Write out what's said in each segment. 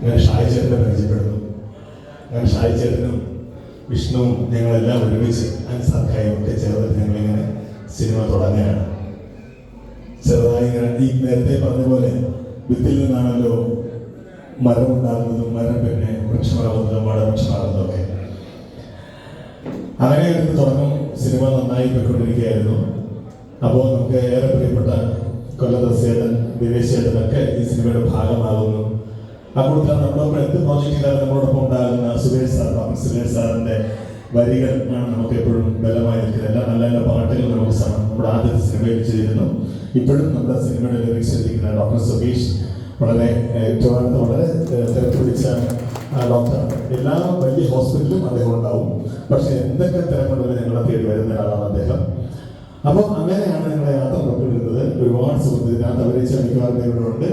അങ്ങനെ ഷായിച്ചേട്ടനെ പരിചയപ്പെടുന്നു. ഞാൻ ഷായിച്ചേട്ടനും വിഷ്ണുവും ഞങ്ങളെല്ലാം ഒരുമിച്ച് അൻസാർക്കായും ഒക്കെ ചേർന്ന് ഞങ്ങളിങ്ങനെ സിനിമ തുടങ്ങുകയാണ്. ചെറുതായി ഇങ്ങനെ ഈ നേരത്തെ പറഞ്ഞ പോലെ വിത്തിൽ നിന്നാണല്ലോ മരം ഉണ്ടാകുന്നതും മരം പിന്നെ വൃക്ഷമാകുന്നതും വടവൃക്ഷമാകുന്നതും ഒക്കെ. അങ്ങനെ ഒരു തുടക്കം സിനിമ നന്നായി പോയിക്കൊണ്ടിരിക്കുകയായിരുന്നു. അപ്പോൾ നമുക്ക് ഏറെ പ്രിയപ്പെട്ട കൊല്ലം ദസേതൻ ദിവേശ് ഈ സിനിമയുടെ ഭാഗമാകുന്നു. കൂട്ടത്തിൽ നമ്മളോടൊപ്പം എന്ത് പ്രോജക്റ്റ് നമ്മളോടൊപ്പം ഉണ്ടാകുന്ന സുരേഷ് സാർ ഡോക്ടർ സുരേഷ് സാറിന്റെ വരികൾ ആണ് നമുക്ക് എപ്പോഴും ബലമായി എല്ലാ നല്ല നല്ല പാട്ടുകൾ നമുക്ക് നമ്മുടെ ആദ്യത്തെ സിനിമയിൽ ചെയ്തിരുന്നു ഇപ്പോഴും നമ്മുടെ സിനിമയുടെ ലിറിക്സ് എഴുതിക്കുന്ന ഡോക്ടർ സുബീഷ് വളരെ ട്രിവാൻഡ്രത്ത് വളരെ തിരക്ക് പിടിച്ച ഡോക്ടറാണ് എല്ലാ വലിയ ഹോസ്പിറ്റലും അദ്ദേഹം ഉണ്ടാവും. പക്ഷെ എന്തൊക്കെ തിരക്കുണ്ടെങ്കിൽ ഞങ്ങളെ തേടി വരുന്ന ഒരാളാണ് അദ്ദേഹം. അപ്പോൾ അങ്ങനെയാണ് ഞങ്ങളെ യാത്ര പുറപ്പെടുന്നത് ഒരുപാട് സുഹൃത്തുക്കൾ മിക്കവാറും ഇവിടെ ഉണ്ട്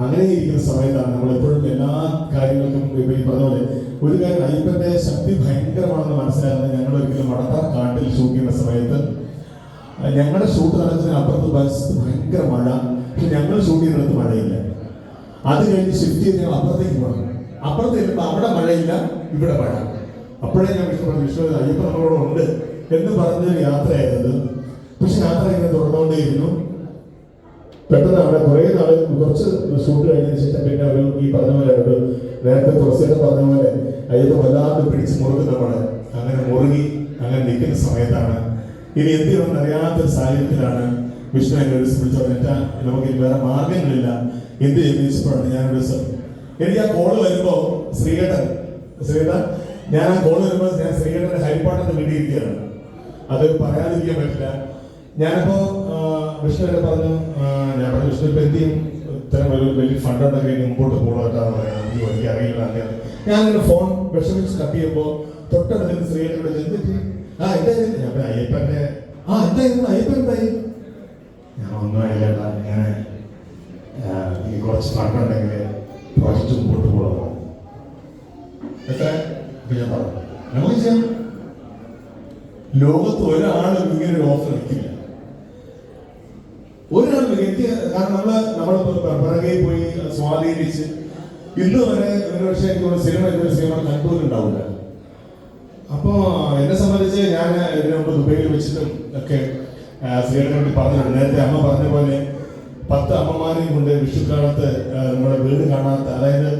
അങ്ങനെ ഇരിക്കുന്ന സമയത്താണ് നമ്മൾ എപ്പോഴും എല്ലാ കാര്യങ്ങൾക്കും പറഞ്ഞപോലെ ഒരു കാര്യം അയ്യപ്പന്റെ ശക്തി ഭയങ്കരമാണെന്ന് മനസ്സിലാകുന്നത് ഞങ്ങൾ ഒരിക്കലും വടക്കാർ കാട്ടിൽ ഷൂട്ട് ചെയ്യുന്ന സമയത്ത്. ഞങ്ങളുടെ ഷൂട്ട് നടക്കുന്നതിന് അപ്പുറത്ത് ബസ് ഭയങ്കര മഴ. പക്ഷെ ഞങ്ങൾ ഷൂട്ട് ചെയ്യുന്നിടത്ത് മഴയില്ല. അത് കഴിഞ്ഞ് ഷിഫ്റ്റ് ചെയ്ത് ഞങ്ങൾ അപ്പുറത്തേക്ക് പോകണം. അപ്പുറത്ത് ചെല്ലുമ്പോൾ അവിടെ മഴയില്ല ഇവിടെ മഴ. അപ്പോഴേ ഞാൻ വിഷ്ണു പറഞ്ഞു വിഷ്ണു അയ്യപ്പനോടുണ്ട് ഉണ്ട് എന്ന് പറഞ്ഞൊരു യാത്രയായിരുന്നു. പക്ഷെ യാത്ര ഇങ്ങനെ തുടർന്നുകൊണ്ടേയിരുന്നു പെട്ടെന്ന് അവിടെ കുറെ നാൾ കുറച്ച് ഷൂട്ട് കഴിഞ്ഞതിന് ശേഷം പിന്നെ ഒരു ഈ പറഞ്ഞ പോലെ ഒരു നേരത്തെ തുളസിയുടെ പറഞ്ഞ പോലെ അയ്യപ്പ വല്ലാതെ പിടിച്ച് മുറുകും നമ്മൾ അങ്ങനെ മുറുകി അങ്ങനെ നിൽക്കുന്ന സമയത്താണ്. ഇനി എന്ത് ചെയ്യണമെന്ന് അറിയാത്തൊരു സാഹചര്യത്തിലാണ് വിഷ്ണു എന്നെ വിളിച്ചു പറഞ്ഞിട്ട് നമുക്ക് വേറെ മാർഗങ്ങളില്ല എന്ത് ചെയ്യുന്ന? ഞാൻ ഒരു എനിക്ക് ആ കോൾ വരുമ്പോൾ ശ്രീകേട്ടൻ ശ്രീകേട്ടൻ ഞാൻ ആ കോൾ വരുമ്പോൾ ഞാൻ ശ്രീകേട്ടന്റെ ഹരിപ്പാട്ടന്റെ വീട്ടിൽ ഇരിക്കുകയാണ്. അത് പറയാതിരിക്കാൻ പറ്റില്ല. ഞാനിപ്പോ ആ, വിഷ്ണു പറഞ്ഞു ഇപ്പൊ എന്ത് ചെയ്യും? ഇത്തരം ഒരു വലിയ ഫണ്ടൊക്കെ മുമ്പോട്ട് പോകണമെന്നാണ് പറയുന്നത് എനിക്ക് വലിയ അറിയില്ല അങ്ങനെ. ഞാൻ അങ്ങനെ ഫോൺ വിഷമിച്ച് കട്ട് ചെയ്യുമ്പോൾ തൊട്ടടുത്ത് സ്ത്രീകളുടെ ചെന്നിട്ട് ആ എന്തായിരുന്നു ഞാൻ പറഞ്ഞു, അയ്യപ്പന്റെ ആ എന്തായിരുന്നു അയ്യപ്പൻ എന്തായി? ഞാൻ ഒന്നും ആയില്ലേട്ടാ ഞാൻ ഈ കുറച്ച് ഫണ്ടുണ്ടെങ്കിൽ പ്രോജക്റ്റ് മുമ്പോട്ട് പോകണം ലോകത്ത് ഒരാളും ഇങ്ങനെ ഒരു ഓഫർ എടുക്കില്ല. ഒരാളും എനിക്ക് കാരണം നമ്മൾ നമ്മൾ പിറകെ പോയി സ്വാധീനിച്ച് ഇന്ന് വരെ ഒരു പക്ഷേ എനിക്ക് ഒരു സിനിമ എന്നൊരു സിനിമ കണ്ടുപോലുണ്ടാവില്ല അപ്പോ എന്നെ സംബന്ധിച്ച് ഞാൻ ഇതിനു മുമ്പ് ദുബൈയിൽ വെച്ചിട്ടും ഒക്കെ ശ്രീകണ്ഠനോട് പറഞ്ഞിട്ടുണ്ട്. നേരത്തെ അമ്മ പറഞ്ഞ പോലെ പത്ത് അമ്മമാരെയും കൊണ്ട് വിഷുക്കാലത്ത് നമ്മുടെ വീട് കാണാത്ത അതായത്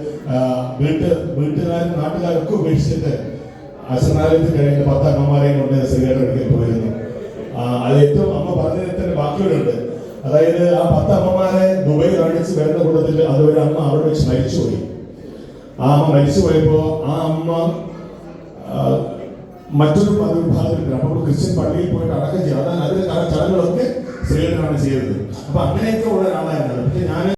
വീട്ട് വീട്ടുകാരും നാട്ടുകാരൊക്കെ ഉപേക്ഷിച്ചിട്ട് അശ്വനാലയത്തിൽ കഴിയുന്ന പത്ത് അമ്മമാരെയും കൊണ്ട് സ്ത്രീകളുടെ അടുക്കൽ പോയിരുന്നു. അത് ഏറ്റവും അമ്മ പറഞ്ഞതിൽ തന്നെ ബാക്കിയുണ്ട് അതായത് ആ പത്ത് അമ്മമാരെ ദുബൈ കാണിച്ച് വരുന്ന കൂട്ടത്തിൽ അതൊരു അമ്മ അവിടെ വെച്ച് മരിച്ചുപോയി. ആ അമ്മ മരിച്ചു പോയപ്പോ ആ അമ്മ മറ്റൊരു മതവിഭാഗത്തിൽ അപ്പോൾ ക്രിസ്ത്യൻ പള്ളിയിൽ പോയിട്ട് അടക്കം ചെയ്യാം അതാണ് അതിന്റെ ചടങ്ങുകളൊക്കെ സ്ത്രീകളാണ് ചെയ്തത്. അപ്പൊ അങ്ങനെയൊക്കെ ഉള്ള ഒരാളായിരുന്നു പക്ഷെ ഞാൻ